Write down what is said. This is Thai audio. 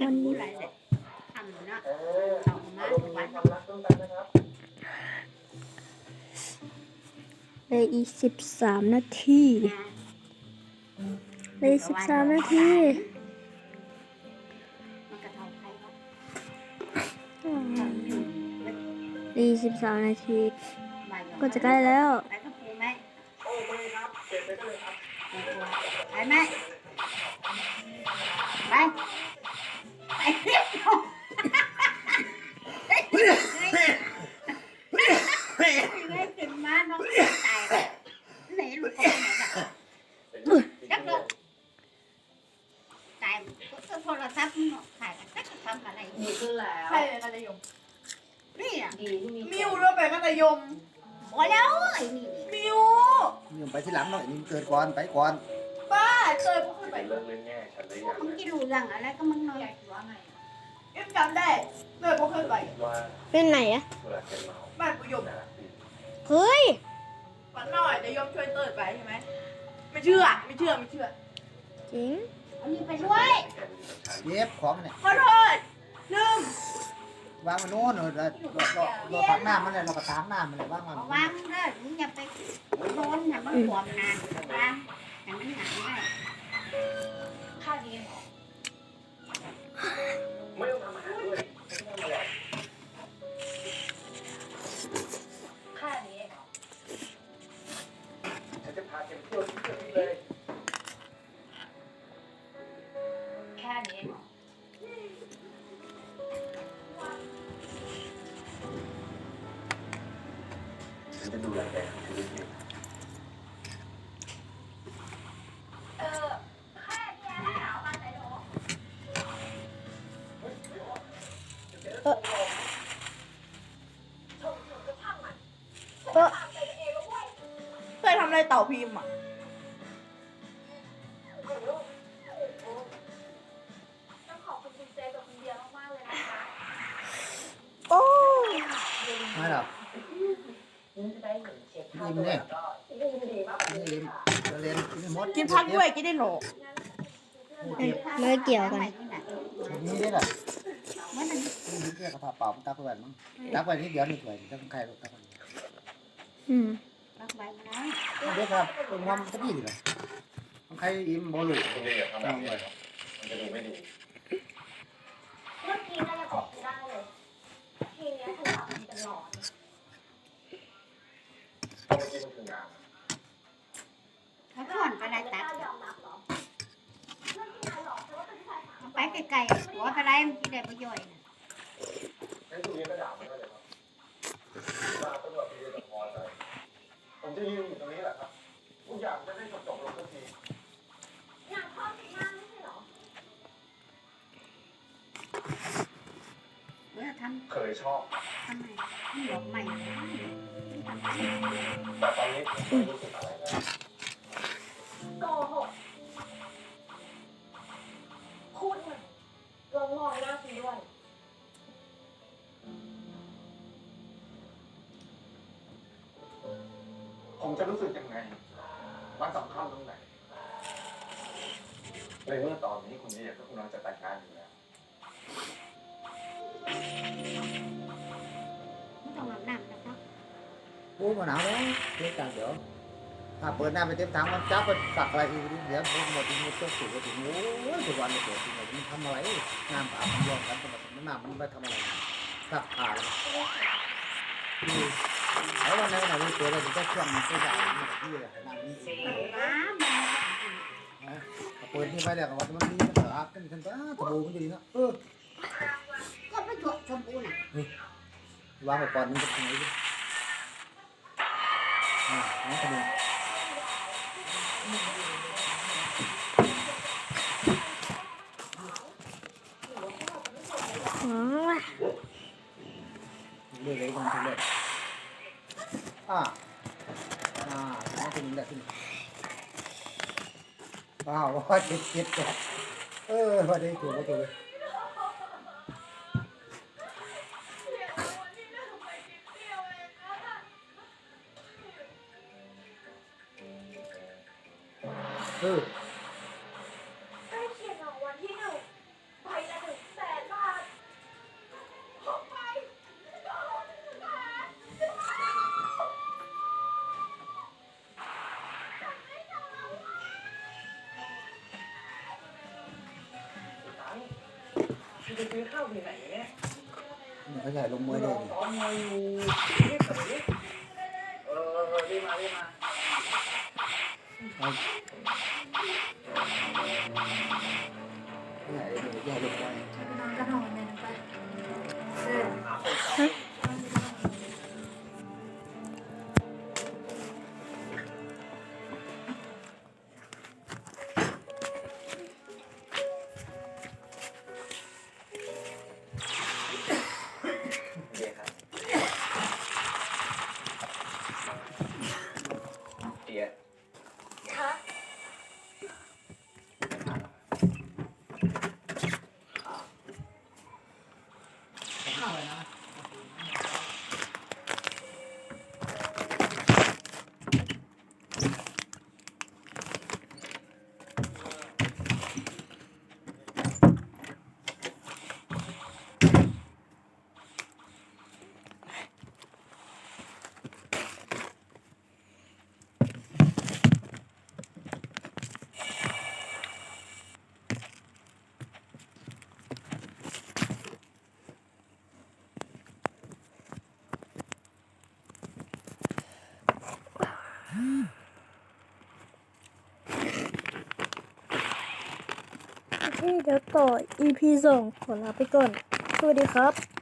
วันนี้แหละทำนะสองมาทุกวันความรักต้องกันนะครับเลยอีสิบสามนาทีนะเลยสิบสามนาทีมันกระเลยสิบสามนาที ก็จะใกล้แล้วไปไหมไป ขึ้นมาน้องตายไหนลูกเขาไปไหนล่ะยักษ์ลูกตายก็โทรศัพท์มันขายกันก็ทำอะไรดีขึ้นแล้วใช่เลยกัตยมนี่อะดีที่มีมิวด้วยไปกัตยมพอแล้วไอ้นี่มิวนี่ไปที่หลังหน่อยนี่เกิดก่อนไปก่อนบ้า เคยพวกขึ้นไปเลิกเล่นแง่ฉันได้ยังมึงจะรู้เรื่องอะไรก็มึงเนาะว่าไงเอ็มจำได้เคยพวกขึ้นไปว่าเป็นไหนอะเวลาแกเมาบ้านปุยมน่ารักดีเฮ้ยวันหน่อยแต่ยมช่วยเติร์ดไปใช่ไหมไม่เชื่อไม่เชื่อไม่เชื่อจริงเอานี่ไปด้วยแกดีกับฉันเย็บของเนี่ยขอโทษลืมวางมันโน่นเราเราเราเราตักน้ำมันเลยเราก็ตามน้ำมันเลยวางมันเอาวางเด้อมึงอย่าไปโดนให้มันขวมนานวางให้มันหายได้ แกไปเที่ยวที่เที่ยวนี้เลยแค่นี้ อะไรเต่าพิมพ์อะต้องขอบคุณคุณเจกับคุณเดียมากๆเลยนะคะโอ้ไม่หรอกนี่จะได้เห็นเช็คค่ายิ้มตัวเนี่ยก็ดีดีมากนี่เล่นเราเล่นกินหมดกินพักด้วยกินได้โหลไม่เกี่ยวกันนี่ได้หรอเมื่อนั้นนี่เรียกกระเพาะเปล่ามันตักไปแบบมั้งตักไปนิดเดียวนิดหน่อยถ้าคนไข้ตักไปอืม รักใบมันนะเด็กครับตรงนั้นก็ดีเลยคนไข้อิ่มบ่หลุดคุณเดียทำแบบนี้ครับมันจะดูไม่ดีเมื่อกี้น่าจะบอกได้เลยทีเนี้ยถึงแบบมันเป็นหลอนเพราะเมื่อกี้มันคืองานเขาผ่อนก็ได้ตัดยอมรับเหรอเรื่องที่นายหลอกฉันเป็นผู้ชายสามเอาไปไกลๆหัวไปไรมันจะได้ประโยชน์นะงั้นคุณเดียก็ด่ามันก็เลยครับด่าตำรวจคุณเดียจะพอใจ ผมจะยืนอยู่ตรงนี้แหละครับทุกอย่างจะได้จบจบลงสักทีงานข้อที่หน้าไม่ใช่เหรอเมื่อทเคยชอบำทำไมไม่หลอกใหม่แต่ตอนนี้ผมไม่รู้สึก ผมจะรู้สึกยังไง มันสำคัญตรงไหนในเมื่อตอนนี้คุณเดียก็กำลังจะแต่งงานอยู่แล้วไม่ต้องอาบน้ำนะครับ ปูมาหนาวแล้วเด็กจังเดี๋ยวถ้าเปิดหน้าไปเต็มถังมันจับไปสักอะไรอีกเดี๋ยวผมหมดที่มันต้องสูบไปถึงโอ้ยทุกวันเลยเกิดที่ไหนมันทำอะไรน้ำอาบมันรวมกันมันน้ำมันไปทำอะไรสักผ้าเลยแล้ววันไหนวันไหนมันเกิดอะไรถึงจะช่วงมันก็ได้ที่น้ำมันน้ำมันเปิดนี่ไปแล้ว ก็ว่ามันมีมันอาบกันกันตาตะบูมันอยู่นี่เนาะเออก็ไม่ถูกชมพูน่ะวางไปก่อนมันจะทำไงดิอ่าน้ อ่าอ่าน้องเป็นแบบนี้ว้าวว่าเจ็บเจ็บจัดเออว่าได้ถูกว่าถูกเลยเออ ไปซื้อข้าวที่ไหนเนี่ยนี่เขาใหญ่ลงมวยได้นี่ซ้อมมวยอยู่รีบกลับดิเออเออรีบมารีบมาเขา เดี๋ยวต่อ EP สองขอลาไปก่อน สวัสดีครับ